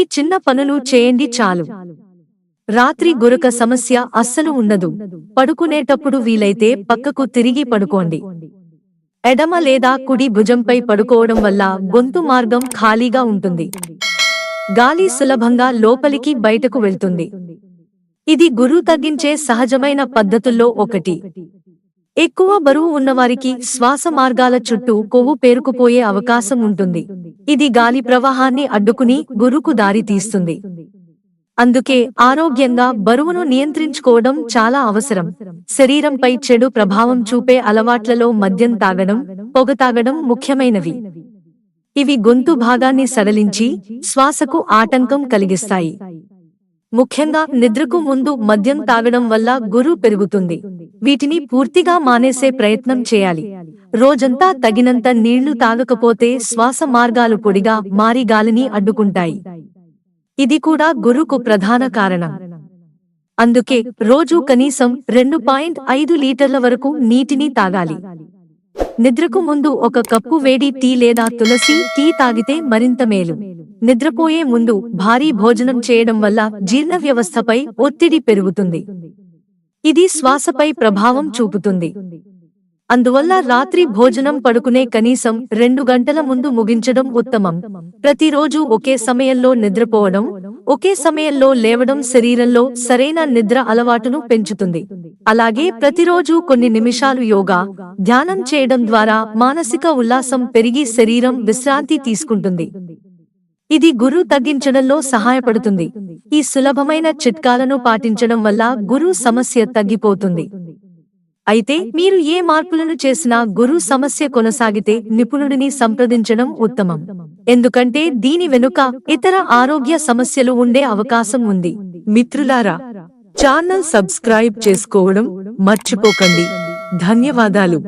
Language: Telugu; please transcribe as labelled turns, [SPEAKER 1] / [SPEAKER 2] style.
[SPEAKER 1] ఈ చిన్న పనులు చేయండి చాలు. రాత్రి గురక సమస్య అస్సలు ఉండదు. పడుకునేటప్పుడు వీలైతే పక్కకు తిరిగి పడుకోండి. ఎడమ లేదా కుడి భుజంపై పడుకోవడం వల్ల గొంతు మార్గం ఖాళీగా ఉంటుంది. గాలి సులభంగా లోపలికి బయటకు వెళ్తుంది. ఇది గురువు తగ్గించే సహజమైన పద్ధతుల్లో ఒకటి. ఎక్కువ బరువు ఉన్నవారికి శ్వాస మార్గాల చుట్టూ కొవ్వు పేరుకుపోయే అవకాశం ఉంటుంది. ఇది గాలి ప్రవాహాన్ని అడ్డుకుని గురుకు దారితీస్తుంది అందుకే ఆరోగ్యంగా బరువును నియంత్రించుకోవడం చాలా అవసరం. శరీరంపై చెడు ప్రభావం చూపే అలవాట్లలో మద్యం తాగడం పొగ తాగడం ముఖ్యమైనవి. ఇవి గొంతు భాగాన్ని సడలించి శ్వాసకు ఆటంకం కలిగిస్తాయి. ముఖ్యంగా నిద్రకు ముందు మద్యం తాగడం వల్ల గురు పెరుగుతుంది. వీటిని పూర్తిగా మానేసే ప్రయత్నం చేయాలి. రోజంతా తగినంత నీళ్ళు తాగకపోతే శ్వాస మార్గాలు పొడిగా మారి గాలిని అడ్డుకుంటాయి. ఇది కూడా గురుకు ప్రధాన కారణం. అందుకే రోజు కనీసం రెండు పాయింట్ ఐదు లీటర్ల వరకు నీటిని తాగాలి. నిద్రకు ముందు ఒక కప్పు వేడి టీ లేదా తులసి టీ తాగితే మరింత మేలు. నిద్రపోయే ముందు భారీ భోజనం చేయడం వల్ల జీర్ణ వ్యవస్థపై ఒత్తిడి పెరుగుతుంది. ఇది శ్వాసపై ప్రభావం చూపుతుంది. అందువల్ల రాత్రి భోజనం పడుకునే కనీసం రెండు గంటల ముందు ముగించడం ఉత్తమం. ప్రతిరోజు ఒకే సమయంలో నిద్రపోవడం ఒకే సమయంలో లేవడం శరీరంలో సరైన నిద్ర అలవాటును పెంచుతుంది. అలాగే ప్రతిరోజు కొన్ని నిమిషాలు యోగా ధ్యానం చేయడం ద్వారా మానసిక ఉల్లాసం పెరిగి శరీరం విశ్రాంతి తీసుకుంటుంది. ఇది గురు తగ్గించడంలో సహాయపడుతుంది. ఈ సులభమైన చిట్కాలను పాటించడం వల్ల గురు సమస్య తగ్గిపోతుంది. అయితే మీరు ఏ మార్పులను చేసినా గురు సమస్య కొనసాగితే నిపుణుడిని సంప్రదించడం ఉత్తమం. ఎందుకంటే దీని వెనుక ఇతర ఆరోగ్య సమస్యలు ఉండే అవకాశం ఉంది. మిత్రులారా ఛానల్ సబ్స్క్రైబ్ చేసుకోవడం మర్చిపోకండి. ధన్యవాదాలు.